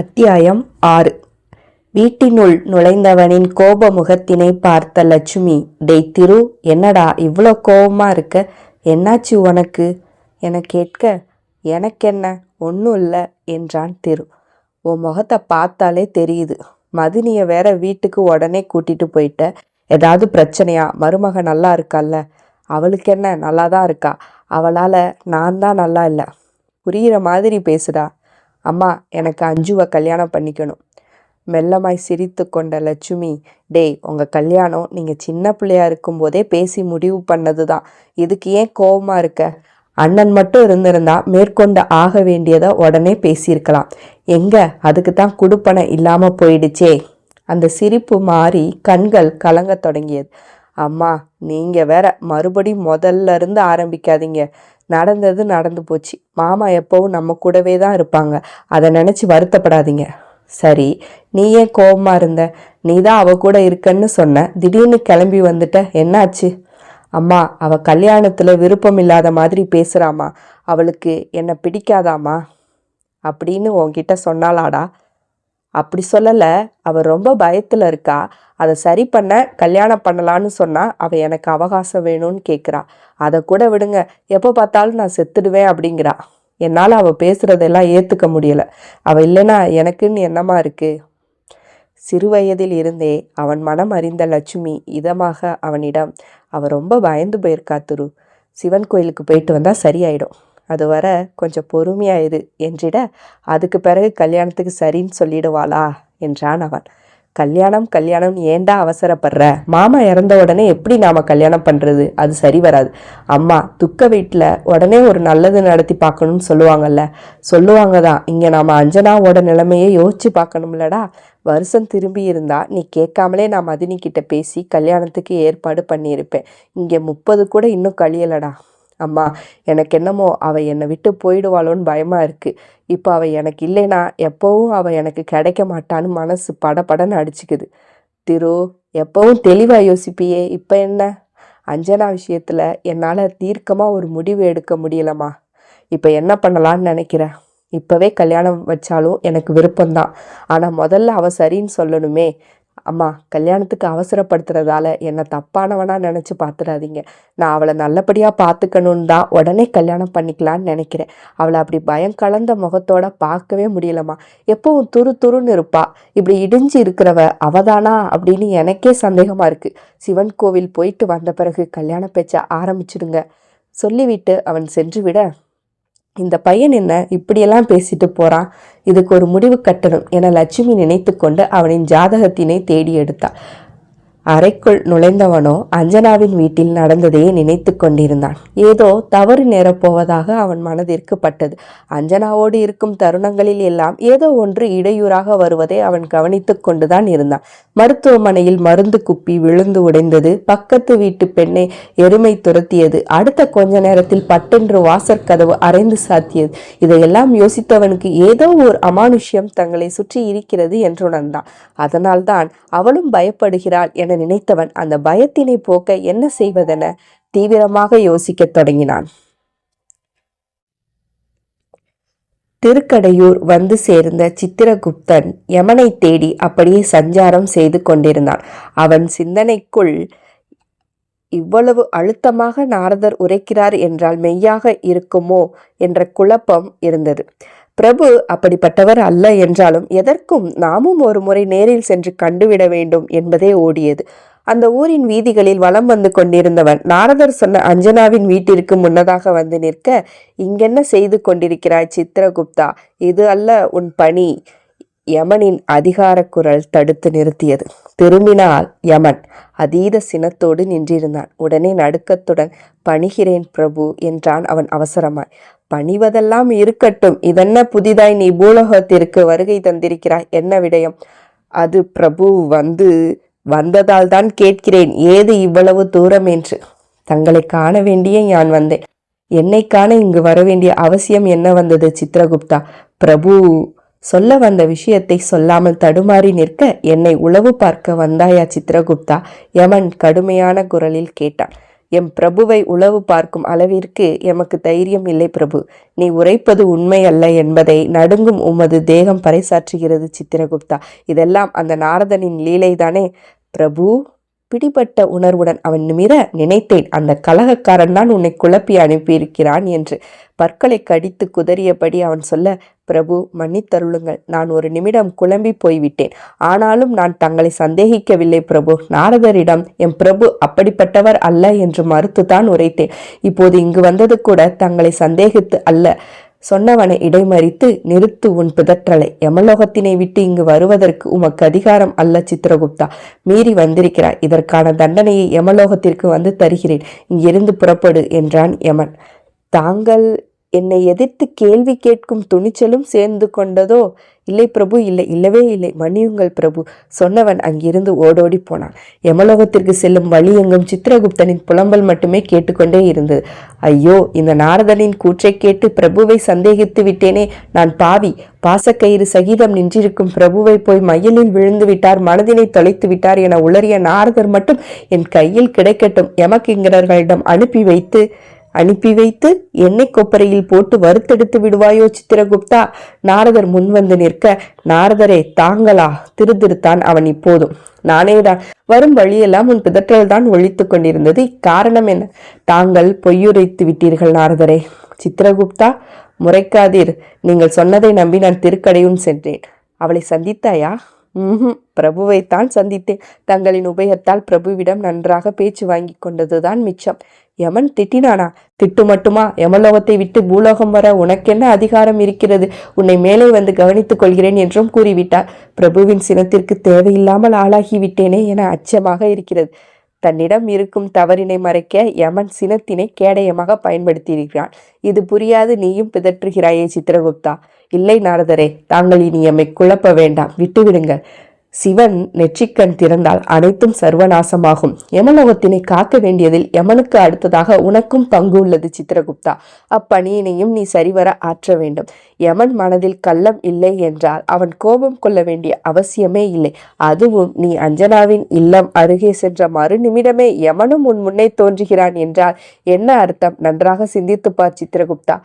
அத்தியாயம் ஆறு. வீட்டினுள் நுழைந்தவனின் கோப முகத்தினை பார்த்த லட்சுமி டெய் திரு என்னடா இவ்வளோ கோபமா இருக்க? என்னாச்சு உனக்கு? என கேட்க எனக்கென்ன? ஒன்றும் இல்லை என்றான் திரு. உன் முகத்தை பார்த்தாலே தெரியுது. மதினியை வேற வீட்டுக்கு உடனே கூட்டிட்டு போயிட்ட. ஏதாவது பிரச்சனையா? மருமக நல்லா இருக்கால்ல. அவளுக்கு என்ன நல்லா தான் இருக்கா. அவளால் நான் தான் நல்லா இல்லை. புரிகிற மாதிரி பேசுடா. அம்மா எனக்கு அஞ்சுவை கல்யாணம் பண்ணிக்கணும். மெல்லமாய் சிரித்து கொண்ட லட்சுமி டேய் உங்கள் கல்யாணம் நீங்கள் சின்ன பிள்ளையா இருக்கும்போதே பேசி முடிவு பண்ணது தான் இதுக்கு ஏன் கோவமா இருக்க? அண்ணன் மட்டும் இருந்திருந்தா மேற்கொண்டு ஆக வேண்டியதை உடனே பேசியிருக்கலாம். எங்க? அதுக்கு தான் குடுப்பனை இல்லாமல் போயிடுச்சே. அந்த சிரிப்பு மாறி கண்கள் கலங்க தொடங்கியது. அம்மா நீங்கள் வேற மறுபடியும் முதல்ல இருந்து ஆரம்பிக்காதீங்க. நடந்தது நடந்து போச்சு. மாமா எப்போவும் நம்ம கூடவே தான் இருப்பாங்க. அதை நினச்சி வருத்தப்படாதீங்க. சரி நீ ஏன் கோபமாக இருந்த? நீ தான் அவ கூட இருக்கன்னு சொன்ன. திடீர்னு கிளம்பி வந்துட்ட. என்னாச்சு? அம்மா அவ கல்யாணத்தில் விருப்பம் இல்லாத மாதிரி பேசுகிறாமா அவளுக்கு என்னை பிடிக்காதாமா அப்படின்னு உன்கிட்ட சொன்னாளாடா. அப்படி சொல்லலை. அவள் ரொம்ப பயத்தில் இருக்கா. அதை சரி பண்ண கல்யாணம் பண்ணலான்னு சொன்னால் அவள் எனக்கு அவகாசம் வேணும்னு கேட்குறா அதை கூட விடுங்க. எப்போ பார்த்தாலும் நான் செத்துடுவேன் அப்படிங்கிறா. என்னால் அவள் பேசுகிறதெல்லாம் ஏற்றுக்க முடியலை. அவள் இல்லைன்னா எனக்குன்னு என்னமா இருக்குது சிறு வயதில் இருந்தே அவன் மனம் அறிந்த லட்சுமி இதமாக அவனிடம் அவள் ரொம்ப பயந்து போயிருக்கா திரு. சிவன் கோயிலுக்கு போயிட்டு வந்தால் சரியாயிடும். அது வர கொஞ்சம் பொறுமையா இரு என்றிட அதுக்கு பிறகு கல்யாணத்துக்கு சரின்னு சொல்லிடுவாளா? என்றான் அவன். கல்யாணம் கல்யாணம் ஏன்டா அவசரப்படுற? மாமா இறந்த உடனே எப்படி நாம கல்யாணம் பண்றது? அது சரி வராது. அம்மா துக்க வீட்டில் உடனே ஒரு நல்லது நடத்தி பார்க்கணும்னு சொல்லுவாங்கல்ல. சொல்லுவாங்க தான். இங்கே நாம அஞ்சனாவோட நிலைமையை யோசிச்சு பார்க்கணும்லடா. வருஷம் திரும்பி இருந்தா நீ கேட்காமலே நான் மதினி கிட்ட பேசி கல்யாணத்துக்கு ஏற்பாடு பண்ணியிருப்பேன். இங்கே முப்பது கூட இன்னும் கழியலடா. அம்மா எனக்கு என்னமோ அவள் என்னை விட்டு போயிடுவாளோன்னு பயமாக இருக்கு. இப்போ அவள் எனக்கு இல்லைனா எப்போவும் அவள் எனக்கு கிடைக்க மாட்டான்னு மனசு படபடன்னு அடிச்சுக்குது. திரு எப்போவும் தெளிவாக யோசிப்பியே இப்போ என்ன? அஞ்சனா விஷயத்தில் என்னால் தீர்க்கமாக ஒரு முடிவு எடுக்க முடியலம்மா. இப்போ என்ன பண்ணலான்னு நினைக்கிறேன் இப்போவே கல்யாணம் வச்சாலும் எனக்கு விருப்பம்தான். ஆனால் முதல்ல அவள் சரின்னு சொல்லணுமே. அம்மா கல்யாணத்துக்கு அவசரப்படுத்துறதால என்னை தப்பானவனாக நினச்சி பார்த்துடாதீங்க நான் அவளை நல்லபடியாக பார்த்துக்கணுன்னு தான் உடனே கல்யாணம் பண்ணிக்கலான்னு நினைக்கிறேன். அவளை அப்படி பயம் கலந்த முகத்தோட பார்க்கவே முடியலம்மா. எப்பவும் துரு துருன்னு இருப்பா. இப்படி இடிஞ்சு இருக்கிறவ அவதானா அப்படின்னு எனக்கே சந்தேகமாக இருக்குது சிவன் கோவில் போயிட்டு வந்த பிறகு கல்யாண பேச்ச ஆரம்பிச்சிடுங்க. சொல்லிவிட்டு அவன் சென்று விட இந்த பையன் என்ன இப்படியெல்லாம் பேசிட்டு போறான் இதுக்கு ஒரு முடிவு கட்டணும் என லட்சுமி நினைத்து கொண்டு அவனின் ஜாதகத்தினை தேடி எடுத்தாள் அறைக்குள் நுழைந்தவனோ அஞ்சனாவின் வீட்டில் நடந்ததையே நினைத்து கொண்டிருந்தான். ஏதோ தவறு நேரப்போவதாக அவன் மனதிற்கு பட்டது அஞ்சனாவோடு இருக்கும் தருணங்களில் எல்லாம் ஏதோ ஒன்று இடையூறாக வருவதை அவன் கவனித்து கொண்டுதான் இருந்தான். மருத்துவமனையில் மருந்து குப்பி விழுந்து உடைந்தது பக்கத்து வீட்டு பெண்ணை எருமை துரத்தியது அடுத்த கொஞ்ச நேரத்தில் பட்டென்று வாசற்கதவு அரைந்து சாத்தியது. இதையெல்லாம் யோசித்தவனுக்கு ஏதோ ஒரு அமானுஷ்யம் தங்களை சுற்றி இருக்கிறது என்றுணர்ந்தான் அதனால்தான் அவளும் பயப்படுகிறாள் என நினைத்தவன் அந்த பயத்தினை போக்க என்ன செய்வதென தீவிரமாக யோசிக்கத் தொடங்கினான். திருக்கடையூர் வந்து சேர்ந்த சித்திரகுப்தன் யமனை தேடி அப்படியே சஞ்சாரம் செய்து கொண்டிருந்தான். அவன் சிந்தனைக்குள் இவ்வளவு அழுத்தமாக நாரதர் உரைக்கிறார் என்றால் மெய்யாக இருக்குமோ? என்ற குழப்பம் இருந்தது. பிரபு அப்படிப்பட்டவர் அல்ல என்றாலும் எதற்கும் நாமும் ஒரு முறை நேரில் சென்று கண்டுவிட வேண்டும் என்பதே ஓடியது. அந்த ஊரின் வீதிகளில் வலம் வந்து கொண்டிருந்தவன் நாரதர் சொன்ன அஞ்சனாவின் வீட்டிற்கு முன்னதாக வந்து நிற்க இங்கென்ன செய்து கொண்டிருக்கிறாய் சித்திரகுப்தா? இது அல்ல உன் பணி. யமனின் அதிகார குரல் தடுத்து நிறுத்தியது. திரும்பினால் யமன் அதீத சினத்தோடு நின்றிருந்தான். உடனே நடுக்கத்துடன் பணிகிறேன் பிரபு என்றான் அவன் அவசரமாய். பணிவதெல்லாம் இருக்கட்டும். இதென்ன புதிதாய் நீ பூலோகத்திற்கு வருகை தந்திருக்கிறாய்? என்ன விடயம்? அது பிரபு வந்து வந்ததால் தான் கேட்கிறேன். ஏது இவ்வளவு தூரம் என்று? தங்களை காண வேண்டிய நான் வந்தேன். என்னை காண இங்கு வர வேண்டிய அவசியம் என்ன வந்தது சித்ரகுப்தா? பிரபு சொல்ல வந்த விஷயத்தை சொல்லாமல் தடுமாறி நிற்க என்னை உளவு பார்க்க வந்தாயா சித்ரகுப்தா? யமன் கடுமையான குரலில் கேட்டான். எம் பிரபுவை உளவு பார்க்கும் அளவிற்கு எமக்கு தைரியம் இல்லை பிரபு. நீ உரைப்பது உண்மை அல்ல என்பதை நடுங்கும் உமது தேகம் பறைசாற்றுகிறது சித்திரகுப்தா. இதெல்லாம் அந்த நாரதனின் லீலைதானே? பிரபு பிடிபட்ட உணர்வுடன் அவன் நிமிர நினைத்தேன். அந்த கலகக்காரன் தான் உன்னை குழப்பி அனுப்பியிருக்கிறான் என்று பற்களை கடித்து குதறியபடி அவன் சொல்ல பிரபு மன்னித்தருளுங்கள். நான் ஒரு நிமிடம் குழம்பி போய்விட்டேன். ஆனாலும் நான் தங்களை சந்தேகிக்கவில்லை பிரபு. நாரதரிடம் என் பிரபு அப்படிப்பட்டவர் அல்ல என்று மறுத்துதான் உரைத்தேன். இப்போது இங்கு வந்தது கூட தங்களை சந்தேகித்து அல்ல. சொன்னவனை இடைமறித்து நிறுத்து உன் பிதற்றலை. யமலோகத்தினை விட்டு இங்கு வருவதற்கு உமக்கு அதிகாரம் அல்ல சித்திரகுப்தா. மீறி வந்திருக்கிறாய். இதற்கான தண்டனையை யமலோகத்திற்கு வந்து தருகிறேன். இங்கிருந்து புறப்படு என்றான் யமன். தாங்கள் என்னை எதிர்த்து கேள்வி கேட்கும் துணிச்சலும் சேர்ந்து கொண்டதோ? இல்லை பிரபு இல்லை இல்லவே இல்லை. மன்னியுங்கள் பிரபு. சொன்னவன் அங்கிருந்து ஓடோடி போனான். யமலோகத்திற்கு செல்லும் வழி எங்கும் சித்திரகுப்தனின் புலம்பல் மட்டுமே கேட்டுக்கொண்டே இருந்தது. ஐயோ இந்த நாரதனின் கூற்றை கேட்டு பிரபுவை சந்தேகித்து விட்டேனே. நான் பாவி. பாசக்கயிறு சகிதம் நின்றிருக்கும் பிரபுவை போய் மயிலில் விழுந்து விட்டார் மனதினை தொலைத்து விட்டார் என உளறிய நாரதர் மட்டும் என் கையில் கிடைக்கட்டும் யமகிங்கரர்களிடம் அனுப்பி வைத்து அனுப்பி வைத்து எண்ணெய் கொப்பரையில் போட்டு வறுத்தெடுத்து விடுவாயோ சித்திரகுப்தா? நாரதர் முன்வந்து நிற்க நாரதரே தாங்களா? திருதிருத்தான் அவன் இப்போதும். நானேதான். வரும் வழியெல்லாம் உன் பிதற்றல் தான் ஒழித்து கொண்டிருந்தது. இக்காரணம் என்ன? தாங்கள் பொய்யுரைத்து விட்டீர்கள் நாரதரே. சித்திரகுப்தா முறைக்காதீர். நீங்கள் சொன்னதை நம்பி நான் திருக்கடையும் சென்றேன். அவளை சந்தித்தாயா? பிரபுவைத்தான் சந்தித்தேன். தங்களின் உபயத்தால் பிரபுவிடம் நன்றாக பேச்சு வாங்கி கொண்டதுதான் மிச்சம். யமன் திட்டினானா? திட்டு மட்டுமா? யமலோகத்தை விட்டு பூலோகம் வர உனக்கென்ன அதிகாரம் இருக்கிறது? உன்னை மேலே வந்து கவனித்துக் கொள்கிறேன் என்றும் கூறிவிட்டார். பிரபுவின் சினத்திற்கு தேவையில்லாமல் ஆளாகிவிட்டேனே என அச்சமாக இருக்கிறது. தன்னிடம் இருக்கும் தவறினை மறைக்க யமன் சினத்தினை கேடயமாக பயன்படுத்தியிருக்கிறான். இது புரியாது நீயும் பிதற்றுகிறாயே சித்திரகுப்தா. இல்லை நாரதரே தாங்கள் இனி எம்மை குழப்ப வேண்டாம். விட்டுவிடுங்கள். சிவன் நெற்றிக்கண் திறந்தால் அனைத்தும் சர்வநாசமாகும். யமலோகத்தினை காக்க வேண்டியதில் யமனுக்கு அடுத்ததாக உனக்கும் பங்கு உள்ளது சித்திரகுப்தா. அப்பணியினையும் நீ சரிவர ஆற்ற வேண்டும். யமன் மனதில் கள்ளம் இல்லை என்றால் அவன் கோபம் கொள்ள வேண்டிய அவசியமே இல்லை. அதுவும் நீ அஞ்சனாவின் இல்லம் அருகே சென்ற மறு நிமிடமே யமனும் உன் முன்னே தோன்றுகிறான் என்றால் என்ன அர்த்தம்? நன்றாக சிந்தித்துப்பார் சித்திரகுப்தா.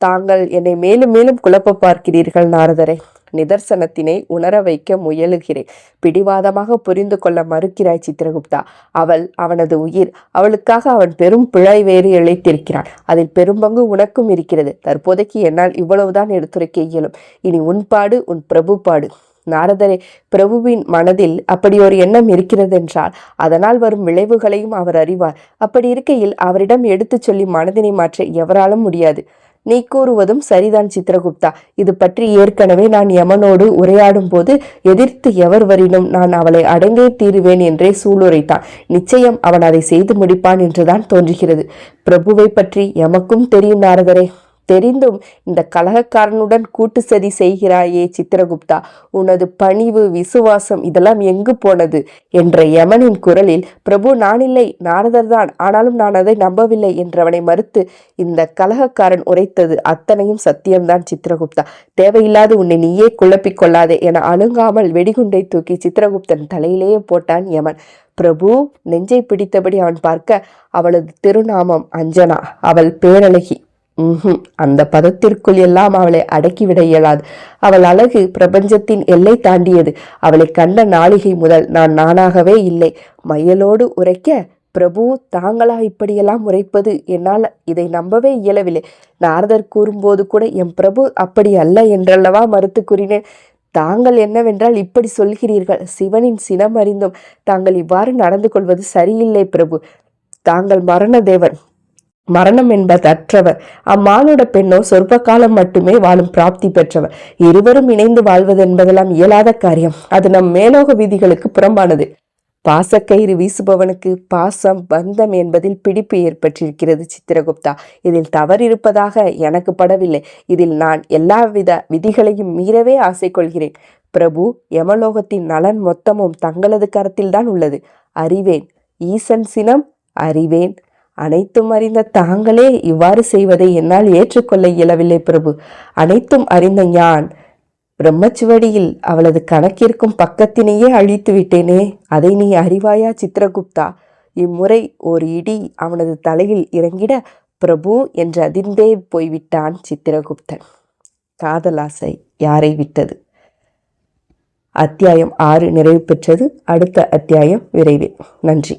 தாங்கள் என்னை மேலும் மேலும் குழப்ப பார்க்கிறீர்கள் நாரதரே. நிதர்சனத்தினை உணர வைக்க முயலுகிறேன். பிடிவாதமாக புரிந்து கொள்ள மறுக்கிறாய் சித்திரகுப்தா. அவள் அவனது உயிர் அவளுக்காக அவன் பெரும் பிழை வேறு இழைத்திருக்கிறான் அதில் பெரும்பங்கு உனக்கும் இருக்கிறது. தற்போதைக்கு என்னால் இவ்வளவுதான் எடுத்துரைக்க இயலும். இனி உன் பாடு உன் பிரபு பாடு. நாரதரே பிரபுவின் மனதில் அப்படி ஒரு எண்ணம் இருக்கிறது என்றால் அதனால் வரும் விளைவுகளையும் அவர் அறிவார். அப்படி இருக்கையில் அவரிடம் எடுத்துச் சொல்லி மனதினை மாற்ற எவராலும் முடியாது. நீ கூறுவதும் சரிதான் சித்திரகுப்தா. இது பற்றி ஏற்கனவே நான் யமனோடு உரையாடும் போது எதிர்த்து எவர் வரினும் நான் அவளை அடங்கே தீருவேன் என்றே சூளுரைத்தான். நிச்சயம் அவன் அதை செய்து முடிப்பான் என்றுதான் தோன்றுகிறது. பிரபுவை பற்றி எமக்கும் தெரியும் நாரதரே. தெரிந்தும் இந்த கலகக்காரனுடன் கூட்டு சதி செய்கிறாயே சித்திரகுப்தா. உனது பணிவு விசுவாசம் இதெல்லாம் எங்கு போனது? என்ற யமனின் குரலில் பிரபு நானில்லை நாரதர்தான். ஆனாலும் நான் அதை நம்பவில்லை என்றவனை மறுத்து இந்த கலகக்காரன் உரைத்தது அத்தனையும் சத்தியம்தான் சித்திரகுப்தா. தேவையில்லாது உன்னை நீயே குழப்பிக் கொள்ளாதே என அழுங்காமல் வெடிகுண்டை தூக்கி சித்திரகுப்தன் தலையிலேயே போட்டான் யமன். பிரபு நெஞ்சை பிடித்தபடி அவன் பார்க்க அவளது திருநாமம் அஞ்சனா. அவள் பேரழகி. அந்த பதத்திற்குள் எல்லாம் அவளை அடக்கிவிட இயலாது. அவள் அழகு பிரபஞ்சத்தின் எல்லை தாண்டியது. அவளை கண்ட நாளிகை முதல் நான் நானாகவே இல்லை. மையலோடு உரைக்க பிரபு தாங்களா இப்படியெல்லாம் உரைப்பது? என்னால் இதை நம்பவே இயலவில்லை. நாரதர் கூறும்போது கூட என் பிரபு அப்படி அல்ல என்றல்லவா மறுத்து கூறினேன். தாங்கள் என்னவென்றால் இப்படி சொல்கிறீர்கள். சிவனின் சினம் அறிந்தும் தாங்கள் இவ்வாறு நடந்து கொள்வது சரியில்லை பிரபு. தாங்கள் மரண தேவன். மரணம் என்பதற்றவர். அம்மானுட பெண்ணோ சொற்ப காலம் மட்டுமே வாழும் பிராப்தி பெற்றவர். இருவரும் இணைந்து வாழ்வது என்பதெல்லாம் இயலாத காரியம். அது நம் மேலோக விதிகளுக்கு புறம்பானது. பாசக்கயிறு வீசுபவனுக்கு பாசம் பந்தம் என்பதில் பிடிப்பு ஏற்பட்டிருக்கிறது சித்திரகுப்தா. இதில் தவறு இருப்பதாக எனக்கு படவில்லை. இதில் நான் எல்லாவித விதிகளையும் மீறவே ஆசை கொள்கிறேன் பிரபு யமலோகத்தின் நலன் மொத்தமும் தங்களது கரத்தில்தான் உள்ளது. அறிவேன். ஈசன் சினம் அறிவேன். அனைத்தும் அறிந்த தாங்களே இவ்வாறு செய்வதை என்னால் ஏற்றுக்கொள்ள இயலவில்லை பிரபு. அனைத்தும் அறிந்த ஞான் பிரம்மச்சுவடியில் அவளது கணக்கிற்கும் பக்கத்தினையே அழித்து விட்டேனே. அதை நீ அறிவாயா சித்திரகுப்தா? இம்முறை ஒரு இடி அவனது தலையில் இறங்கிட பிரபு என்று அதிர்ந்தே போய்விட்டான் சித்திரகுப்தன். காதலாசை யாரை விட்டது? அத்தியாயம் ஆறு நிறைவு பெற்றது. அடுத்த அத்தியாயம் விரைவில். நன்றி.